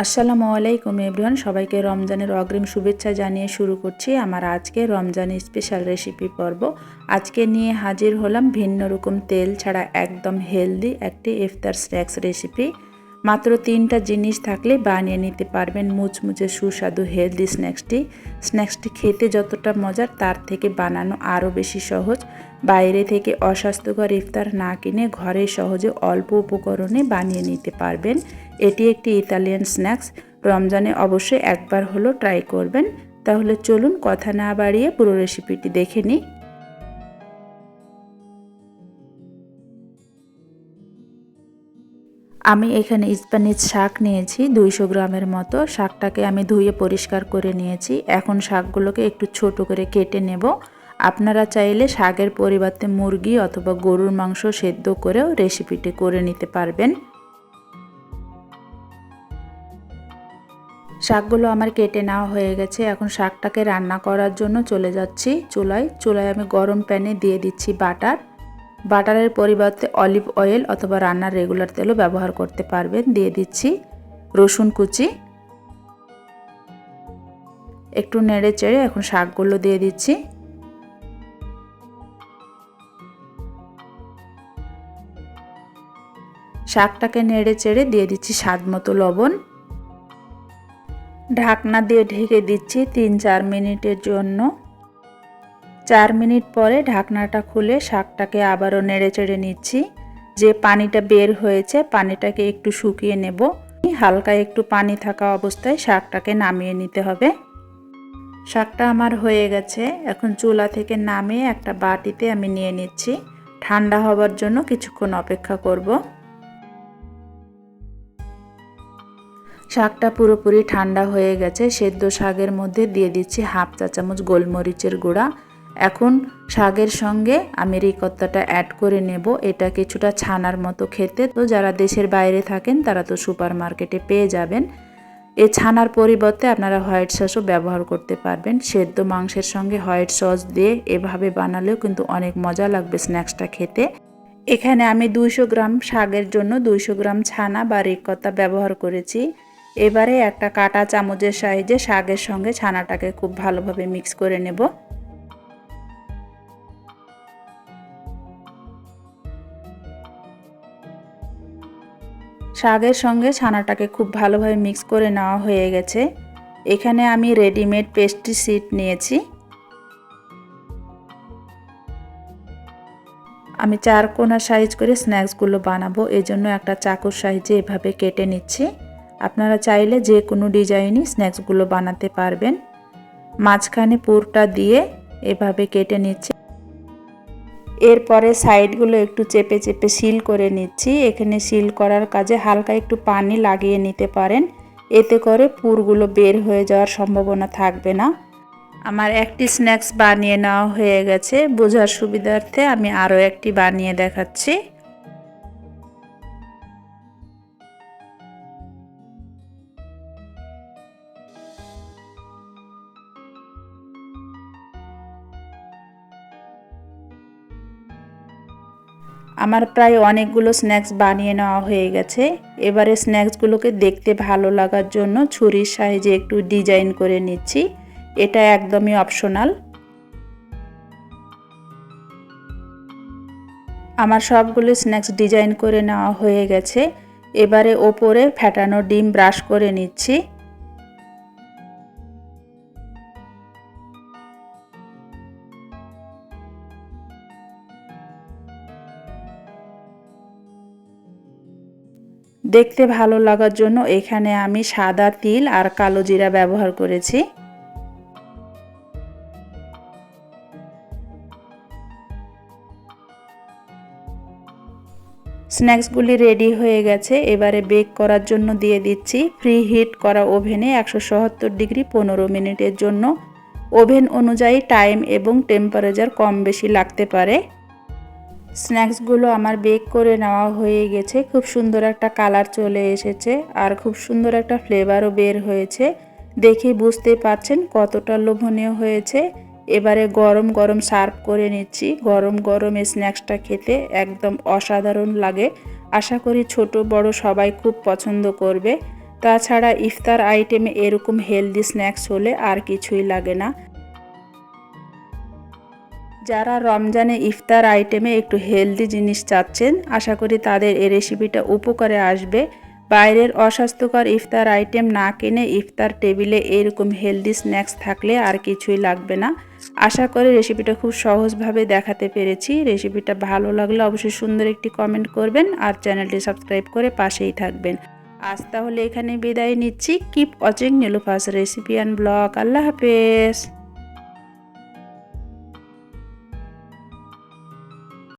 আসসালামু আলাইকুম এভরিওয়ান, সবাইকে রমজানের অগ্রিম শুভেচ্ছা জানিয়ে শুরু করছি আমার আজকে রমজানের স্পেশাল রেসিপি পর্ব। আজকে নিয়ে হাজির হলাম ভিন্ন রকম তেল ছাড়া একদম হেলদি একটি ইফতার স্ন্যাক্স রেসিপি মাত্র তিনটা জিনিস থাকলে বানিয়ে নিতে পারবেন মুচমুচে সুস্বাদু হেলদি স্ন্যাক্সটি। স্ন্যাক্সটি খেতে যতটা মজার, তার থেকে বানানো আরও বেশি সহজ। বাইরে থেকে অস্বাস্থ্যকর ইফতার না কিনে ঘরে সহজে অল্প উপকরণে বানিয়ে নিতে পারবেন। এটি একটি ইতালিয়ান স্ন্যাক্স। রমজানে অবশ্যই একবার হলো ট্রাই করবেন। তাহলে চলুন কথা না বাড়িয়ে পুরো রেসিপিটি দেখে নিই। আমি এখানে স্প্যানিশ শাক নিয়েছি, দুইশো গ্রামের মতো। শাকটাকে আমি ধুয়ে পরিষ্কার করে নিয়েছি। এখন শাকগুলোকে একটু ছোট করে কেটে নেব। আপনারা চাইলে শাকের পরিবর্তে মুরগি অথবা গরুর মাংস সেদ্ধ করেও রেসিপিটি করে নিতে পারবেন। শাকগুলো আমার কেটে নেওয়া হয়ে গেছে। এখন শাকটাকে রান্না করার জন্য চলে যাচ্ছি চুলায়। চুলায় আমি গরম প্যানে দিয়ে দিচ্ছি বাটার। বাটারের পরিবর্তে অলিভ অয়েল অথবা রান্নার রেগুলার তেলও ব্যবহার করতে পারবেন। দিয়ে দিচ্ছি রসুন কুচি। একটু নেড়ে চেড়ে এখন শাকগুলো দিয়ে দিচ্ছি। শাকটাকে নেড়ে চেড়ে দিয়ে দিচ্ছি স্বাদ মতো লবণ। ঢাকনা দিয়ে ঢেকে দিচ্ছি তিন চার মিনিটের জন্য। চার মিনিট পরে ঢাকনাটা খুলে শাকটাকে আবারও নেড়ে চেড়ে নিচ্ছি। যে পানিটা বের হয়েছে, পানিটাকে একটু শুকিয়ে নেব। হালকা একটু পানি থাকা অবস্থায় শাকটাকে নামিয়ে নিতে হবে। শাকটা আমার হয়ে গেছে। এখন চুলা থেকে নামিয়ে একটা বাটিতে আমি নিয়ে নিচ্ছি। ঠান্ডা হবার জন্য কিছুক্ষণ অপেক্ষা করব। শাকটা পুরোপুরি ঠান্ডা হয়ে গেছে। সেদ্ধ শাকের মধ্যে দিয়ে দিচ্ছি হাফ চা চামচ গোলমরিচের গুঁড়া। এখন শাকের সঙ্গে আমি রিকত্তাটা অ্যাড করে নেব। এটা কিছুটা ছানার মতো খেতে। তো যারা দেশের বাইরে থাকেন, তারা তো সুপার মার্কেটে পেয়ে যাবেন। এ ছানার পরিবর্তে আপনারা হোয়াইট সসও ব্যবহার করতে পারবেন। সেদ্ধ মাংসের সঙ্গে হোয়াইট সস দিয়ে এভাবে বানালেও কিন্তু অনেক মজা লাগবে স্ন্যাক্সটা খেতে। এখানে আমি দুইশো গ্রাম শাকের জন্য দুইশো গ্রাম ছানা বা রিকত্তা ব্যবহার করেছি। এবারে একটা কাটা চামচের সাইজে শাকের সঙ্গে ছানাটাকে খুব ভালোভাবে মিক্স করে নেব। শাকের সঙ্গে ছানাটাকে খুব ভালোভাবে মিক্স করে নেওয়া হয়ে গেছে। এখানে আমি রেডিমেড পেস্ট্রি সিট নিয়েছি। আমি চার কোনা সাইজ করে স্ন্যাক্সগুলো বানাবো, এজন্য একটা চাকুর সাইজে এভাবে কেটে নিচ্ছি। আপনারা চাইলে যে কোনো ডিজাইনই স্ন্যাক্সগুলো বানাতে পারবেন। মাঝখানে পুরটা দিয়ে এভাবে কেটে নিচ্ছি। এরপরে সাইডগুলো একটু চেপে চেপে সিল করে নিচ্ছি। এখানে সিল করার কাজে হালকা একটু পানি লাগিয়ে নিতে পারেন। এতে করে পুরগুলো বের হয়ে যাওয়ার সম্ভাবনা থাকবে না। আমার একটি স্ন্যাক্স বানিয়ে নেওয়া হয়ে গেছে। বোঝার সুবিধার্থে আমি আরও একটি বানিয়ে দেখাচ্ছি। আমার প্রায় অনেকগুলো স্ন্যাক্স বানিয়ে নেওয়া হয়ে গেছে। এবারে স্ন্যাক্সগুলোকে দেখতে ভালো লাগার জন্য ছুরির সাহায্যে একটু ডিজাইন করে নিচ্ছি। এটা একদমই অপশনাল আমার সবগুলো স্ন্যাক্স ডিজাইন করে নেওয়া হয়ে গেছে। এবারে ওপরে ফ্যাটানো ডিম ব্রাশ করে নিচ্ছি। দেখতে ভালো লাগার জন্য এখানে আমি সাদা তিল আর কালো জিরা ব্যবহার করেছি। স্ন্যাক্সগুলি রেডি হয়ে গেছে। এবারে বেক করার জন্য দিয়ে দিচ্ছি ফ্রি হিট করা ওভেনে একশো সত্তর ডিগ্রি পনেরো মিনিটের জন্য। ওভেন অনুযায়ী টাইম এবং টেম্পারেচার কম বেশি লাগতে পারে। স্ন্যাক্সগুলো আমার বেক করে নেওয়া হয়ে গেছে। খুব সুন্দর একটা কালার চলে এসেছে আর খুব সুন্দর একটা ফ্লেভারও বের হয়েছে। দেখে বুঝতে পারছেন কতটা লোভনীয় হয়েছে। এবারে গরম গরম সার্ভ করে নিচ্ছি। গরম গরম এই স্ন্যাক্সটা খেতে একদম অসাধারণ লাগে। আশা করি ছোট বড় সবাই খুব পছন্দ করবে। তাছাড়া ইফতার আইটেমে এরকম হেলদি স্ন্যাক্স হলে আর কিছুই লাগে না। যারা রমজানে ইফতার আইটেমে একটু হেলদি জিনিস চাচ্ছেন, আশা করি তাদের এই রেসিপিটা উপকারে আসবে। বাইরের অস্বাস্থ্যকর ইফতার আইটেম না কিনে ইফতার টেবিলে এরকম হেলদি স্ন্যাক্স থাকলে আর কিছুই লাগবে না। আশা করি রেসিপিটা খুব সহজভাবে দেখাতে পেরেছি। রেসিপিটা ভালো লাগলে অবশ্যই সুন্দর একটি কমেন্ট করবেন আর চ্যানেলটি সাবস্ক্রাইব করে পাশেই থাকবেন। আজ তাহলে এখানে বিদায় নিচ্ছি। Keep watching Nilufa's recipe and blog. আল্লাহ হাফেজ।